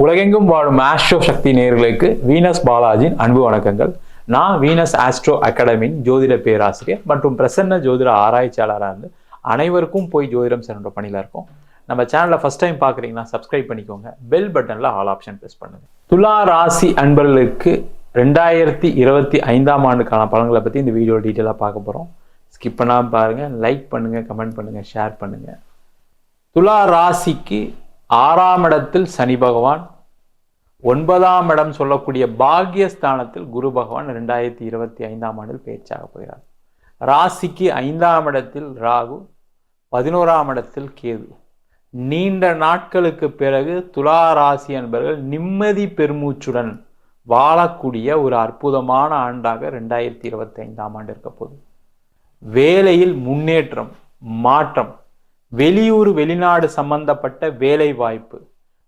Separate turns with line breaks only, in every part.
உலகெங்கும் வாழும் ஆஸ்ட்ரோ சக்தி நேயர்களுக்கு வீனஸ் பாலாஜியின் அன்பு வணக்கங்கள். நான் வீனஸ் ஆஸ்ட்ரோ அகாடமியின் ஜோதிட பேராசிரியர் மற்றும் பிரசன்ன ஜோதிட ஆராய்ச்சியாளராக இருந்து அனைவருக்கும் போய் ஜோதிடம் சென்ற பணியில் இருக்கோம். நம்ம சேனலை ஃபஸ்ட் டைம் பார்க்குறீங்கன்னா சப்ஸ்கிரைப் பண்ணிக்கோங்க. பெல் பட்டனில் ஆல் ஆப்ஷன் ப்ரெஸ் பண்ணுங்கள் துலா ராசி அன்பர்களுக்கு ரெண்டாயிரத்தி இருபத்தி ஐந்தாம் ஆண்டுக்கான பலன்களை பற்றி இந்த வீடியோ டீட்டெயிலாக பார்க்க போகிறோம் ஸ்கிப் பண்ணாமல் பாருங்கள் லைக் பண்ணுங்கள் கமெண்ட் பண்ணுங்கள் ஷேர் பண்ணுங்கள் துலா ராசிக்கு ஆறாம் இடத்தில் சனி பகவான் ஒன்பதாம் இடம் சொல்லக்கூடிய பாக்யஸ்தானத்தில் குரு பகவான் ரெண்டாயிரத்தி இருபத்தி ஐந்தாம் ஆண்டில் பேச்சாக போகிறார். ராசிக்கு ஐந்தாம் இடத்தில் ராகு பதினோராம் இடத்தில் கேது. நீண்ட நாட்களுக்கு பிறகு துலா ராசி என்பவர்கள் நிம்மதி பெருமூச்சுடன் வாழக்கூடிய ஒரு அற்புதமான ஆண்டாக ரெண்டாயிரத்தி இருபத்தி ஐந்தாம் ஆண்டு இருக்க போகுது. வேலையில் முன்னேற்றம் மாற்றம் வெளியூர் வெளிநாடு சம்பந்தப்பட்ட வேலை வாய்ப்பு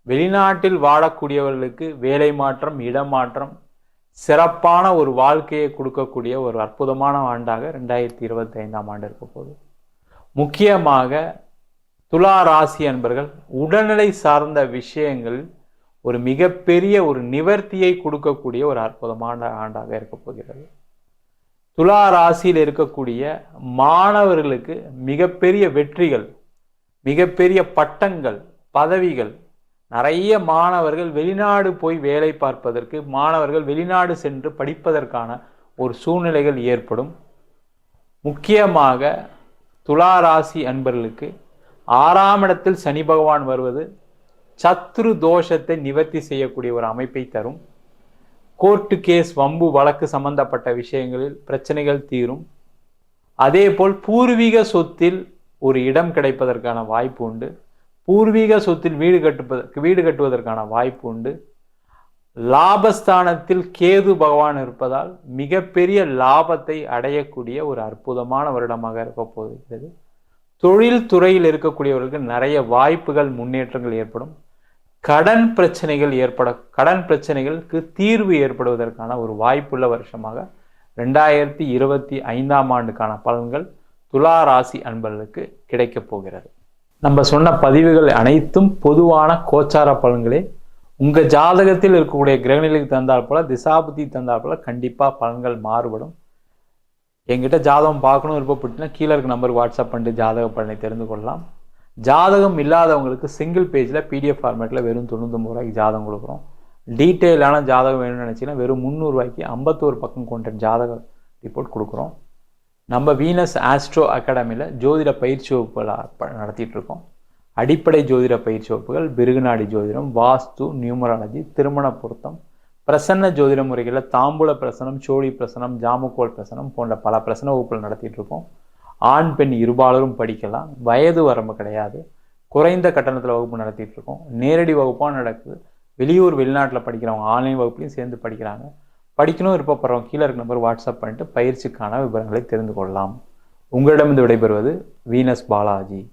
வெளிநாட்டில் வாழக்கூடியவர்களுக்கு வேலை மாற்றம் இடமாற்றம் சிறப்பான ஒரு வாழ்க்கையை கொடுக்கக்கூடிய ஒரு அற்புதமான ஆண்டாக ரெண்டாயிரத்தி இருபத்தி ஐந்தாம் ஆண்டு இருக்க போகுது. முக்கியமாக துலா ராசி அன்பர்கள் உடல்நிலை சார்ந்த விஷயங்கள் ஒரு மிகப்பெரிய ஒரு நிவர்த்தியை கொடுக்கக்கூடிய ஒரு அற்புதமான ஆண்டாக இருக்க போகிறது. துலா ராசியில் இருக்கக்கூடிய மாணவர்களுக்கு மிகப்பெரிய வெற்றிகள் மிகப்பெரிய பட்டங்கள் பதவிகள். நிறைய மாணவர்கள் வெளிநாடு போய் வேலை பார்ப்பதற்கு மாணவர்கள் வெளிநாடு சென்று படிப்பதற்கான ஒரு சூழ்நிலைகள் ஏற்படும். முக்கியமாக துலா ராசி அன்பர்களுக்கு ஆறாம் இடத்தில் சனி பகவான் வருவது சத்ரு தோஷத்தை நிவர்த்தி செய்யக்கூடிய ஒரு அமைப்பை தரும். கோர்ட்டு கேஸ் வம்பு வழக்கு சம்பந்தப்பட்ட விஷயங்களில் பிரச்சனைகள் தீரும். அதேபோல் பூர்வீக சொத்தில் ஒரு இடம் கிடைப்பதற்கான வாய்ப்பு உண்டு. பூர்வீக சொத்தில் வீடு கட்டுப்பதற்கு வீடு கட்டுவதற்கான வாய்ப்பு உண்டு. லாபஸ்தானத்தில் கேது பகவான் இருப்பதால் மிகப்பெரிய லாபத்தை அடையக்கூடிய ஒரு அற்புதமான வருடமாக இருக்க போகிறது. தொழில் துறையில் இருக்கக்கூடியவர்களுக்கு நிறைய வாய்ப்புகள் முன்னேற்றங்கள் ஏற்படும். கடன் பிரச்சனைகள் ஏற்பட கடன் பிரச்சனைகளுக்கு தீர்வு ஏற்படுவதற்கான ஒரு வாய்ப்புள்ள வருஷமாக ரெண்டாயிரத்தி இருபத்தி ஐந்தாம் ஆண்டுக்கான பலன்கள் துலா ராசி அன்பர்களுக்கு கிடைக்கப் போகிறது. நம்ம சொன்ன பதிவுகள் அனைத்தும் பொதுவான கோச்சார பலன்களே. உங்கள் ஜாதகத்தில் இருக்கக்கூடிய கிரகநிலைக்கு தந்தால் போல திசாபுத்தி தந்தால் போல கண்டிப்பாக பலன்கள் மாறுபடும். எங்கிட்ட ஜாதகம் பார்க்கணும் விருப்பப்பட்டுனா கீழே இருக்க நம்பருக்கு வாட்ஸ்அப் பண்ணிட்டு ஜாதக பலனை தெரிந்து கொள்ளலாம். ஜாதகம் இல்லாதவங்களுக்கு சிங்கிள் பேஜில் பிடிஎஃப் ஃபார்மேட்டில் வெறும் தொண்ணூத்தொம்பது ரூபாய்க்கு ஜாதகம் கொடுக்குறோம். டீட்டெயிலான ஜாதகம் வேணும்னு நினச்சிங்கன்னா வெறும் முந்நூறுரூவாய்க்கு ஐம்பத்தோரு பக்கம் கொண்ட ஜாதக ரிப்போர்ட் கொடுக்குறோம். நம்ம வீனஸ் ஆஸ்ட்ரோ அகாடமியில் ஜோதிட பயிற்சி வகுப்புகள் ப- நடத்திட்டு இருக்கோம் அடிப்படை ஜோதிட பயிற்சி வகுப்புகள் பிருகுநாடி ஜோதிடம் வாஸ்து நியூமராலஜி திருமண பொருத்தம் பிரசன்ன ஜோதிட முறைகளில் தாம்பூல பிரசனம் சோழி பிரசனம் ஜாமுக்கோல் பிரசனம் போன்ற பல பிரசன வகுப்புகள் நடத்திட்டு இருக்கோம் ஆண் பெண் இருபாலரும் படிக்கலாம். வயது வரம்பு கிடையாது. குறைந்த கட்டணத்தில் வகுப்பு நடத்திட்டு இருக்கோம் நேரடி வகுப்பாக நடக்குது. வெளியூர் வெளிநாட்டில் படிக்கிறவங்க ஆன்லைன் வகுப்புலையும் சேர்ந்து படிக்கிறாங்க. படிக்கணும் விருப்பப்படுறவங்க கீழே இருக்க நம்பர் வாட்ஸ்அப் பண்ணிட்டு பயிற்சிக்கான விவரங்களை தெரிந்து கொள்ளலாம். உங்களிடமிருந்து விடைபெறுவது வீனஸ் பாலாஜி.